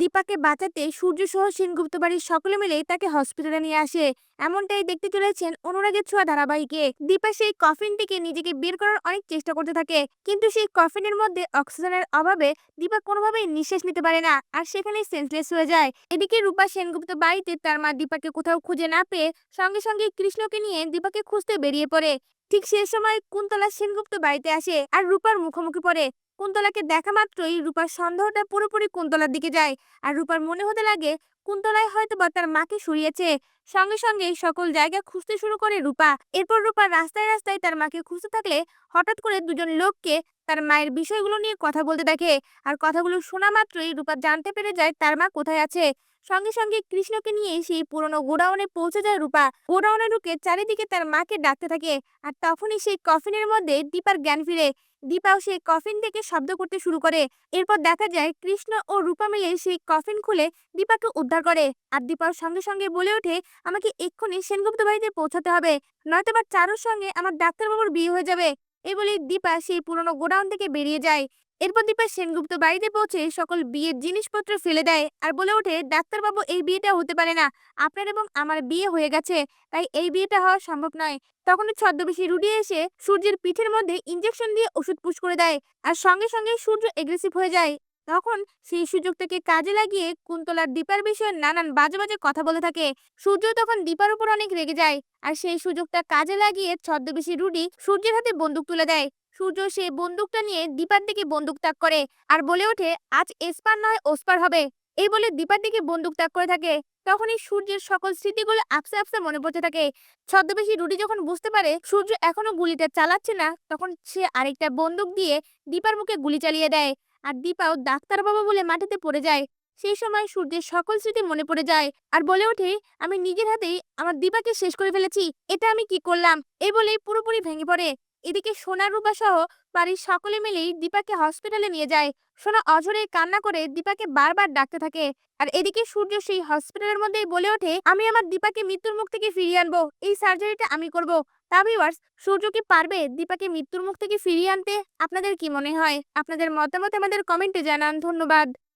দীপাকে বাঁচাতে সূর্য সহ সেনগুপ্ত বাড়ির সকলে মিলে তাকে হসপিটালে নিয়ে আসে। এমনটাই দেখতে চলেছেন অনুরাগের ছোঁয়া ধারাবাহিকে। দীপা সেই কফিন থেকে নিজেকে বের করার অনেক চেষ্টা করতে থাকে, কিন্তু সেই কফিনের মধ্যে অক্সিজেনের অভাবে দীপা কোনোভাবেই নিঃশ্বাস নিতে পারে না, আর সেখানে সেন্সলেস হয়ে যায়। এদিকে রূপা সেনগুপ্ত বাড়িতে তার মা দীপাকে কোথাও খুঁজে না পেয়ে সঙ্গে সঙ্গে কৃষ্ণকে নিয়ে দীপাকে খুঁজতে বেরিয়ে পড়ে। ঠিক সে সময় কুন্তলা সেনগুপ্ত বাড়িতে আসে, আর রূপার মুখোমুখি পড়ে। কুন্তলাকে দেখা মাত্রই রূপার সন্দেহটা পুরোপুরি কুন্তলার দিকে যায়। আর রূপার মনে হতে লাগে, কুন্তলায় হয়তো বা তার মাকে সরিয়েছে। সঙ্গে সঙ্গে সকল জায়গা খুঁজতে শুরু করে রূপা। এরপর রূপা রাস্তায় রাস্তায় তার মাকে খুঁজতে থাকলে হঠাৎ করে দুজন লোককে তার মায়ের বিষয়গুলো নিয়ে কথা বলতে দেখে। আর কথাগুলো শোনা মাত্রই রূপা জানতে পেরে যায় তার মা কোথায় আছে। সঙ্গে সঙ্গে কৃষ্ণকে নিয়ে সেই পুরনো গোডাউনে পৌঁছে যায় রূপা। গোডাউনে ঢুকে চারিদিকে তার মাকে ডাকতে থাকে আর তখনই সেই কফিনের মধ্যে দীপার জ্ঞান ফিরে। দীপাও সেই কফিন থেকে শব্দ করতে শুরু করে। এরপর দেখা যায় কৃষ্ণ ও রূপা মিলে সেই কফিন খুলে দীপাকে উদ্ধার করে। আর দীপার সঙ্গে সঙ্গে বলে ওঠে, আমাকে এক্ষুনি সেনগুপ্ত বাড়িতে পৌঁছাতে হবে। নয়তো বা চারুর সঙ্গে আমার ডাক্তারবাবুর বিয়ে হয়ে যাবে। এই বলে দীপা সেই পুরনো গোডাউন থেকে বেরিয়ে যায়। এরপর দীপা সেনগুপ্ত বাড়িতে পৌঁছে সকল বিয়ের জিনিসপত্র ফেলে দেয় আর বলে ওঠে, ডাক্তারবাবু, এই বিয়েটা হতে পারে না। আপনার এবং আমার বিয়ে হয়ে গেছে, তাই এই বিয়েটা হওয়া সম্ভব নয়। তখন ছদ্মবেশী রুডি এসে সূর্যের পিঠের মধ্যে ইঞ্জেকশন দিয়ে ওষুধ পুশ করে দেয় আর সঙ্গে সঙ্গে সূর্য এগ্রেসিভ হয়ে যায়। তখন সেই সুযোগটাকে কাজে লাগিয়ে কুন্তলার দীপার বিষয়ে নানান বাজে বাজে কথা বলে থাকে। সূর্য তখন দীপার উপর অনেক রেগে যায় আর সেই সুযোগটা কাজে লাগিয়ে ছদ্মবেশী রুডি সূর্যের হাতে বন্দুক তুলে দেয়। সূর্য সেই বন্দুকটা নিয়ে দীপার দিকে বন্দুক ত্যাগ করে আর বলে ওঠে, আজ এসপার নয়, ওসপার হবে। এই বলে দীপার দিকে বন্দুক তাক করে থাকে। তখনই সূর্যের সকল স্মৃতিগুলো আপসে আপসে মনে পড়তে থাকে। ছদ্মবেশী রুডি যখন বুঝতে পারে, সূর্য এখনও গুলিটা চালাচ্ছে না, তখন সে আরেকটা বন্দুক দিয়ে দীপার মুখে গুলি চালিয়ে দেয়। আর দীপাও ডাক্তার বাবা বলে মাটিতে পড়ে যায়। সেই সময় সূর্যের সকল স্মৃতি মনে পড়ে যায়। আর বলে ওঠে, আমি নিজের হাতেই আমার দীপাকে শেষ করে ফেলেছি, এটা আমি কি করলাম? এই বলেই পুরোপুরি ভেঙে পড়ে। এদিকে সোনা, রূপা সহ বাড়ির সকলে মিলেই দীপাকে হসপিটালে নিয়ে যায়। সোনা অঝরে কান্না করে দীপাকে বারবার ডাকতে থাকে। আর এদিকে সূর্য সেই হসপিটালের মধ্যেই বলে ওঠে, আমি আমার দীপাকে মৃত্যুর মুখ থেকে ফিরিয়ে আনব। এই সার্জারিটা আমি করব। তা ভিউয়ার্স সূর্য কি পারবে দীপাকে মৃত্যুর মুখ থেকে ফিরিয়ে আনতে? আপনাদের কি মনে হয়? আপনাদের মতামত আমাদের কমেন্টে জানান। ধন্যবাদ।